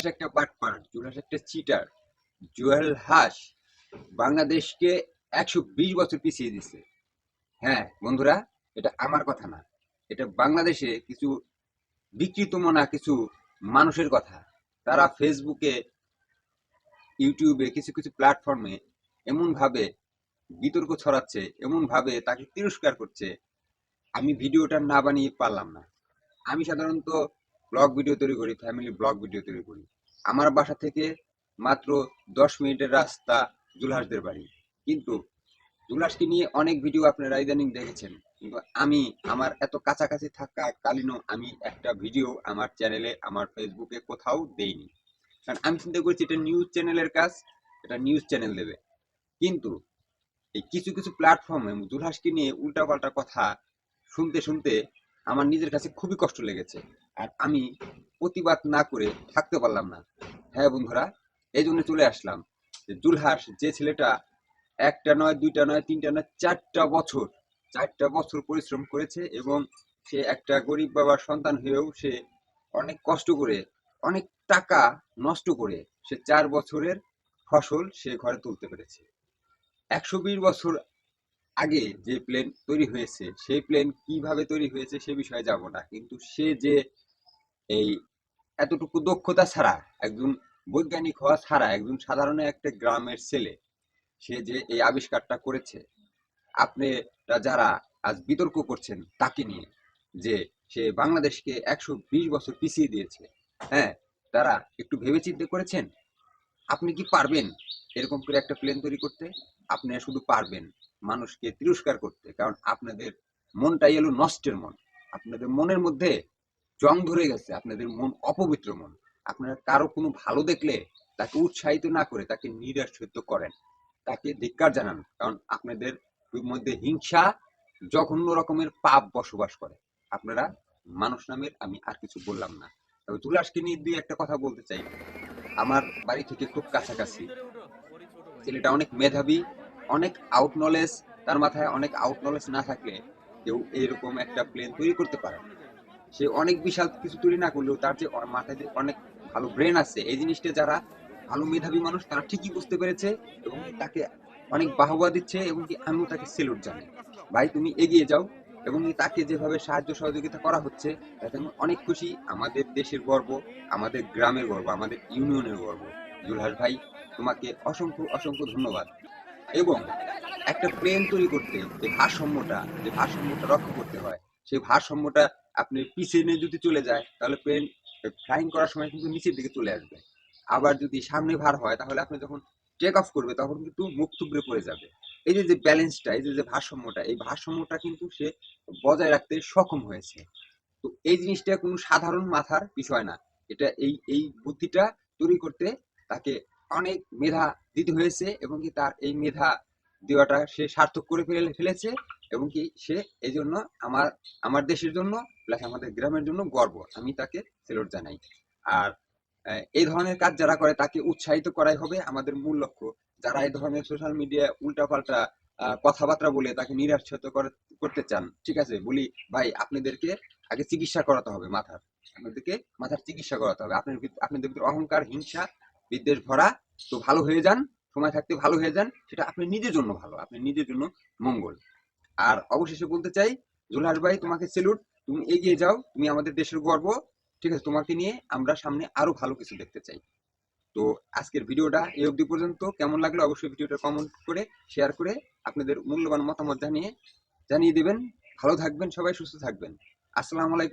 জুলহাস একটা বাটপার জুলহাস একটা চিটার, জুয়েল হাস বাংলাদেশকে একশো বিশ বছর পিছিয়ে দিছে। হ্যাঁ বন্ধুরা, এটা আমার কথা না। এটা বাংলাদেশে কিছু বিকৃত মনা কিছু মানুষের কথা। তারা ফেসবুকে ইউটিউবে কিছু কিছু প্ল্যাটফর্মে এমন ভাবে বিতর্ক ছড়াচ্ছে এমন ভাবে তাকে তিরস্কার করছে। আমি ভিডিওটা না বানিয়ে পারলাম না। আমি সাধারণত ব্লগ ভিডিও তৈরি করি ফ্যামিলি ব্লগ ভিডিও তৈরি করি। আমার বাসা থেকে মাত্র দশ মিনিটের রাস্তা জুলহাসদের বাড়ি। কিন্তু জুলহাসকে নিয়ে অনেক ভিডিও আপনারা ইদানিং দেখেছেন। কিন্তু আমি, আমার এত কাছাকাছি থাকা কালীনও আমি একটা ভিডিও আমার চ্যানেলে আমার ফেসবুকে কোথাও দেইনি। কারণ আমি চিন্তা করছি, এটা নিউজ চ্যানেলের কাজ, এটা নিউজ চ্যানেল দেবে। কিন্তু এই কিছু কিছু প্ল্যাটফর্মে জুলহাসকে নিয়ে উল্টাপাল্টা কথা শুনতে শুনতে আমার নিজের কাছে খুবই কষ্ট লেগেছে। আর আমি প্রতিবাদ না করে থাকতে পারলাম না। হ্যাঁ বন্ধুরা, এই জন্য চলে আসলাম। যে জুলহাস যে ছেলেটা একটা নয়, দুইটা নয়, তিনটা নয়, চারটা বছর চারটা বছর পরিশ্রম করেছে এবং সে একটা গরিব বাবার সন্তান হয়েও সে অনেক কষ্ট করে, অনেক টাকা নষ্ট করে সে চার বছরের ফসল সে ঘরে তুলতে পেরেছে। একশো বিশ বছর আগে যে প্লেন তৈরি হয়েছে, সেই প্লেন কীভাবে তৈরি হয়েছে সে বিষয়ে যাব না, কিন্তু সে যে এই এতটুকু দক্ষতা ছাড়া, একজন বৈজ্ঞানিক হওয়া ছাড়া, একজন সাধারণ একটা গ্রামের ছেলে, সে যে এই আবিষ্কারটা করেছে, আপনারা যারা আজ বিতর্ক করছেন তাকে নিয়ে, যে সে বাংলাদেশকে একশো বিশ বছর পিছিয়ে দিয়েছে হ্যাঁ তারা একটু ভেবে চিন্তে করেছেন? আপনি কি পারবেন এরকম করে একটা প্লেন তৈরি করতে? আপনি শুধু পারবেন মানুষকে তিরস্কার করতে, কারণ আপনাদের মনটাই এলো নষ্টের মন, আপনাদের মনের মধ্যে জং ধরে গেছে, আপনাদের মন অপবিত্র মন। আপনারা কারও কোনো ভালো দেখলে তাকে উৎসাহিত না করে তাকে নিরাশ্রিত করেন। তাকে ধিক্কার জানান, কারণ আপনাদের মধ্যে হিংসা জঘন্য রকমের পাপ বসবাস করে। আপনারা মানুষ নামের আমি আর কিছু বললাম না। তবে তুলাসকে নিয়ে দুই একটা কথা বলতে চাই। আমার বাড়ি থেকে খুব কাছাকাছি। ছেলেটা অনেক মেধাবী, অনেক আউট নলেজ তার মাথায় অনেক আউট নলেজ না থাকলে কেউ এরকম একটা প্লেন তৈরি করতে পারে। সে অনেক বিশাল কিছু তৈরি না করলেও তার যে মাথায় যে অনেক ভালো ব্রেন আছে, এই জিনিসটা যারা ভালো মেধাবী মানুষ, তারা ঠিকই বুঝতে পেরেছে এবং তাকে অনেক বাহবা দিচ্ছে এবং কি আমিও তাকে সেলুট জানাই। ভাই, তুমি এগিয়ে যাও এবং তাকে যেভাবে সাহায্য সহযোগিতা করা হচ্ছে, তাতে আমি অনেক খুশি। আমাদের দেশের গর্ব, আমাদের গ্রামের গর্ব, আমাদের ইউনিয়নের গর্ব। জুলহাস ভাই, তোমাকে অসংখ্য অসংখ্য ধন্যবাদ। এবং একটা প্লেন তৈরি করতে, যে ভারসাম্যটা যে ভারসাম্যটা রক্ষা করতে হয়, সেই ভারসাম্যটা আপনি পিছনে যদি চলে যায়, তাহলে প্লেন ফ্লাইং করার সময় কিন্তু নিচের দিকে চলে আসবে। আবার যদি সামনে ভার হয়, তাহলে আপনি যখন টেক অফ করবে, তখন কিন্তু মুখ থুবড়ে পড়ে যাবে। এই যে যে ব্যালেন্সটা এই যে যে ভারসাম্যটা, এই ভারসাম্যটা কিন্তু সে বজায় রাখতে সক্ষম হয়েছে। তো এই জিনিসটা কোনো সাধারণ মাথার বিষয় না। এটা এই এই বুদ্ধিটা তৈরি করতে তাকে অনেক মেধা দিতে হয়েছে এবং কি তার এই মেধা দেওয়াটা সে সার্থক করে ফেলে, ফেলেছে। এবং কি সে এই জন্য আমার আমার দেশের জন্য প্লাস আমাদের গ্রামের জন্য গর্ব। আমি তাকে সেলুট জানাই। আর এই ধরনের কাজ যারা করে তাকে উৎসাহিত করাই হবে আমাদের মূল লক্ষ্য। যারা এই ধরনের সোশ্যাল মিডিয়া উল্টাপাল্টা কথাবার্তা বলে তাকে নিরাশ্রিত করতে চান, ঠিক আছে? বলি, ভাই, আপনাদেরকে আগে চিকিৎসা করাতে হবে মাথার। আপনাদেরকে মাথার চিকিৎসা করাতে হবে। আপনার আপনাদের ভিতরে অহংকার, হিংসা, বিদ্বেষ ভরা, তো ভালো হয়ে যান, সময় থাকতে ভালো হয়ে যান, সেটা আপনি নিজের জন্য ভালো। আপনি নিজের জন্য মঙ্গল। আর অবশেষে বলতে চাই জুলহাস ভাই, তোমাকে সেলুট তুমি এগিয়ে যাও, তুমি আমাদের দেশের গর্ব, ঠিক আছে? তোমাকে নিয়ে আমরা সামনে আরও ভালো কিছু দেখতে চাই। তো আজকের ভিডিওটা এই অবধি পর্যন্ত। কেমন লাগল অবশ্যই ভিডিওটা কমেন্ট করে শেয়ার করে আপনাদের মূল্যবান মতামত জানিয়ে জানিয়ে দেবেন। ভালো থাকবেন সবাই, সুস্থ থাকবেন। আসসালামু আলাইকুম।